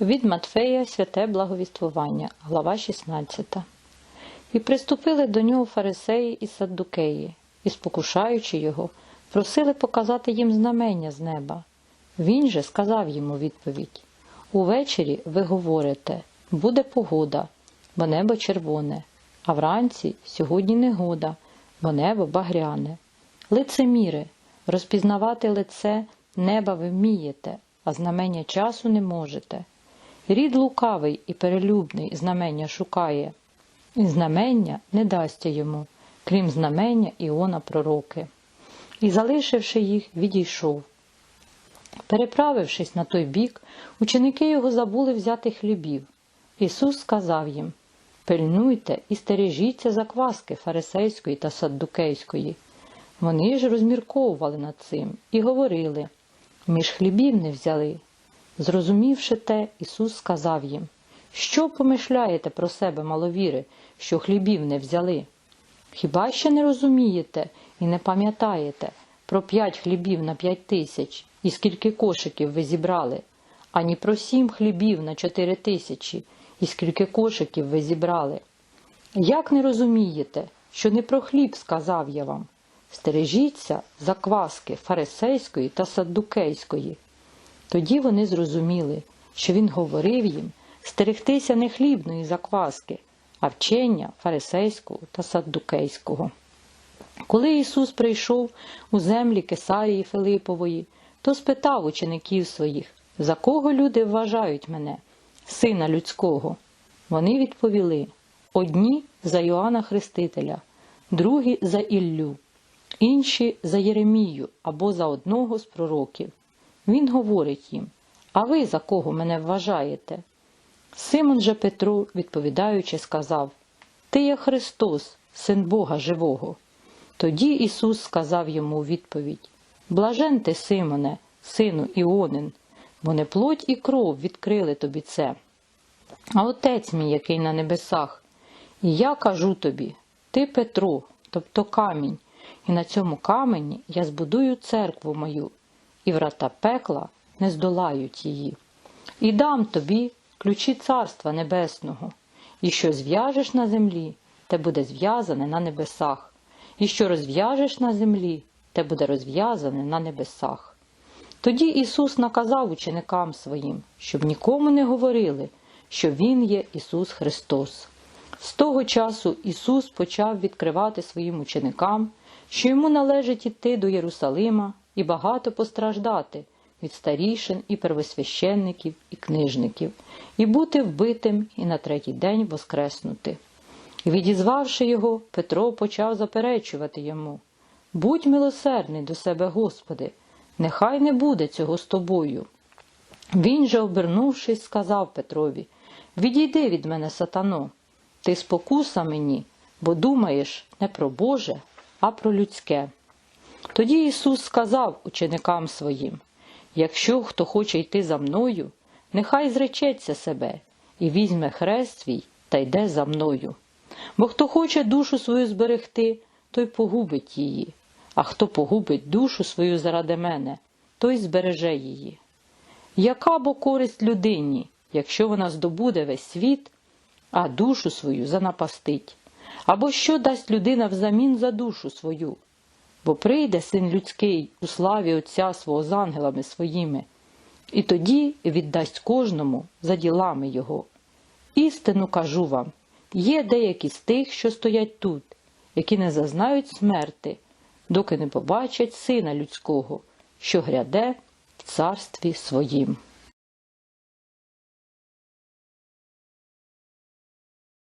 Від Матфея святе благовіствування, глава 16. І приступили до нього фарисеї і саддукеї, і, спокушаючи його, просили показати їм знамення з неба. Він же сказав йому відповідь: Увечері ви говорите, буде погода, бо небо червоне, а вранці сьогодні негода, бо небо багряне. Лицеміри, розпізнавати лице неба ви вмієте, а знамення часу не можете. Рід лукавий і перелюбний знамення шукає, і знамення не дасться йому, крім знамення Іона пророки. І, залишивши їх, відійшов. Переправившись на той бік, ученики його забули взяти хлібів. Ісус сказав їм Пильнуйте і стережіться закваски фарисейської та саддукейської. Вони ж розмірковували над цим і говорили між хлібів не взяли. Зрозумівши те, Ісус сказав їм, що помишляєте про себе, маловіри, що хлібів не взяли? Хіба ще не розумієте і не пам'ятаєте про п'ять хлібів на п'ять тисяч і скільки кошиків ви зібрали, ані про сім хлібів на чотири тисячі і скільки кошиків ви зібрали? Як не розумієте, що не про хліб сказав я вам? Стережіться закваски фарисейської та саддукейської. Тоді вони зрозуміли, що він говорив їм стерегтися не хлібної закваски, а вчення фарисейського та саддукейського. Коли Ісус прийшов у землі Кесарії Филипової, то спитав учеників своїх, за кого люди вважають мене, сина людського. Вони відповіли одні за Йоанна Хрестителя, другі за Іллю, інші за Єремію або за одного з пророків. Він говорить їм, а ви за кого мене вважаєте? Симон же Петро, відповідаючи, сказав Ти є Христос, син Бога живого. Тоді Ісус сказав йому у відповідь Блажен ти, Симоне, сину Іонин, бо не плоть і кров відкрили тобі це, а Отець мій, який на небесах. І я кажу тобі, ти Петро, тобто камінь, і на цьому камені я збудую церкву мою, і врата пекла не здолають її. І дам тобі ключі Царства Небесного, і що зв'яжеш на землі, те буде зв'язане на небесах, і що розв'яжеш на землі, те буде розв'язане на небесах. Тоді Ісус наказав ученикам своїм, щоб нікому не говорили, що Він є Ісус Христос. З того часу Ісус почав відкривати своїм ученикам, що йому належить іти до Єрусалима і багато постраждати від старішин і первосвященників і книжників, і бути вбитим і на третій день воскреснути. І відізвавши його, Петро почав заперечувати йому Будь милосердний до себе, Господи, нехай не буде цього з тобою. Він же, обернувшись, сказав Петрові Відійди від мене, сатано, ти спокуса мені, бо думаєш не про Боже, а про людське. Тоді Ісус сказав ученикам своїм Якщо хто хоче йти за мною, нехай зречеться себе і візьме хрест свій та йде за мною. Бо хто хоче душу свою зберегти, той погубить її, а хто погубить душу свою заради мене, той збереже її. Яка бо користь людині, якщо вона здобуде весь світ, а душу свою занапастить? Або що дасть людина взамін за душу свою? Бо прийде син людський у славі Отця свого з ангелами своїми, і тоді віддасть кожному за ділами його. Істину кажу вам є деякі з тих, що стоять тут, які не зазнають смерти, доки не побачать сина людського, що гряде в царстві своїм.